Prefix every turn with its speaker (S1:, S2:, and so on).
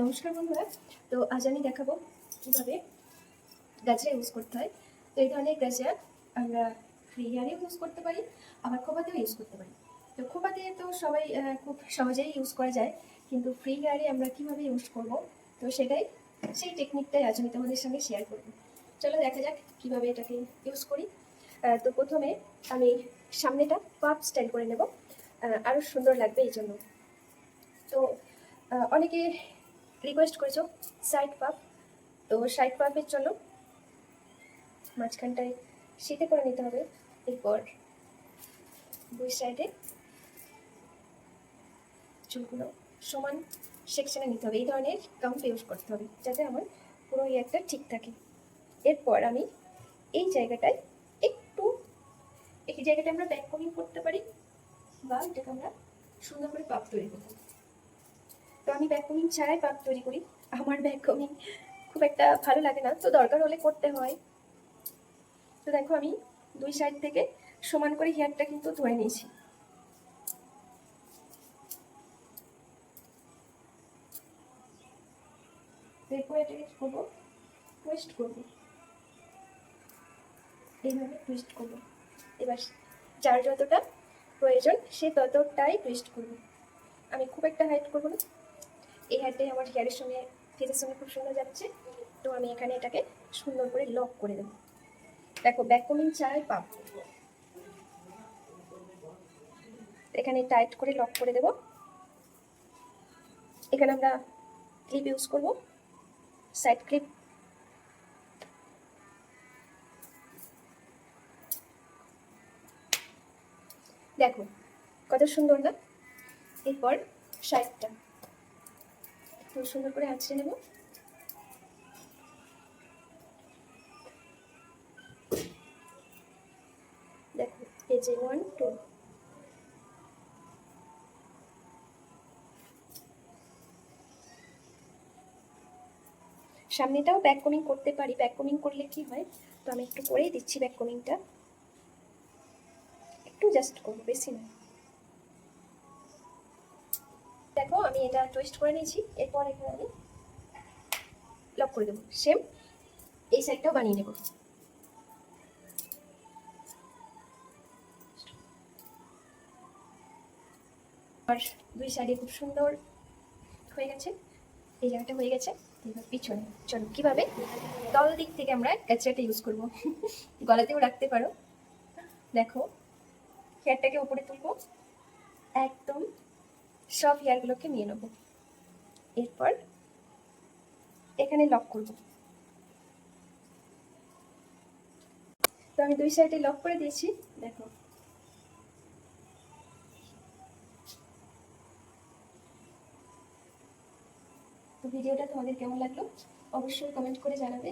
S1: নমস্কার বন্ধুরা। তো আজ আমি দেখাবো কীভাবে গাছরা ইউজ করতে হয়। তো এই ধরনের গাছরা আমরা ফ্রি হেয়ারেও ইউজ করতে পারি, আবার খোপাতেও ইউজ করতে পারি। তো খোপাতে তো সবাই খুব সহজেই ইউজ করা যায়, কিন্তু ফ্রি হেয়ারে আমরা কীভাবে ইউজ করব? তো সেটাই, সেই টেকনিকটাই আজ আমি তোমাদের সঙ্গে শেয়ার করব। চলো দেখা যাক কীভাবে এটাকে ইউজ করি। তো প্রথমে আমি সামনেটা পাপ স্টাইল করে নেব। আরও সুন্দর লাগবে এই জন্য। তো অনেকে রিকোয়েস্ট করেছ সাইড পাপ তো সাইড পাপের জন্য মাঝখানটায় শীতে করে নিতে হবে। এরপর দুই সাইডে চুলগুলো সমান সেকশনে নিতে হবে। এই ধরনের কাউন্ট ইউজ করতে হবে, যাতে আমার পুরো ইয়ারটা ঠিক থাকে। এরপর আমি এই জায়গাটায় একটু, এই জায়গাটা আমরা ব্যাক কমিং করতে পারি, বা এটাকে আমরা সুন্দর করে পাপ তৈরি করতে তো আমি ব্যাককমিং ছাড়াই পাক তৈরি করি। আমার ব্যাককমিং খুব একটা ভালো লাগে না। তো দরকার হলে করতে হয়। তো দেখো আমি দুই সাইড থেকে সমান করে হেয়ারটা কিন্তু ধরে নিয়েছি। এরপর এটাকে কি করব? টুইস্ট করব। এইভাবে টুইস্ট করব। এবার যার যতটা প্রয়োজন সে ততটাই টুইস্ট করব। আমি খুব একটা হাইট করব না। এই হাইটটাই আমার হেয়ারের সঙ্গে ফেসের সঙ্গে খুব সুন্দর যাচ্ছে। তো আমি এখানে এটাকে সুন্দর করে লক করে দেবো। দেখো ব্যাক কমিং চাই পাপ। এখানে টাইট করে লক করে দেব। এখানে আমরা ক্লিপ ইউজ করব। সাইড ক্লিপ দেখো, কত সুন্দর না? এরপর সাইডটা খুব সুন্দর করে আঁচড়ে নেব। দেখো, এই যে ওয়ান টু সামনেটাও ব্যাক কমিং করতে পারি। ব্যাক কমিং করলে কি হয়? তো আমি একটু করেই দিচ্ছি ব্যাক কমিংটা একটু জাস্ট করব, বেশি না দেখো, আমি এটা টুইস্ট করে নিয়েছি, এরপর এখানে আমি লক করে দেবো। সেম এই সাইডটাও বানিয়ে নেব। আর দুই সাইডে খুব সুন্দর হয়ে গেছে, এই জায়গাটা হয়ে গেছে। এবার পিছনে, চলো, কীভাবে? তল দিক থেকে আমরা ক্যাচরাটা ইউজ করব। গলাতেও রাখতে পারো। দেখো হেয়ারটাকে উপরে তুলবো। একদম সব হেয়ারগুলোকে নিয়ে নেব। এরপর এখানে লক করব। তো আমি দুই সাইডে লক করে দিয়েছি, দেখো। তো ভিডিওটা তোমাদের কেমন লাগল? অবশ্যই কমেন্ট করে জানাবে।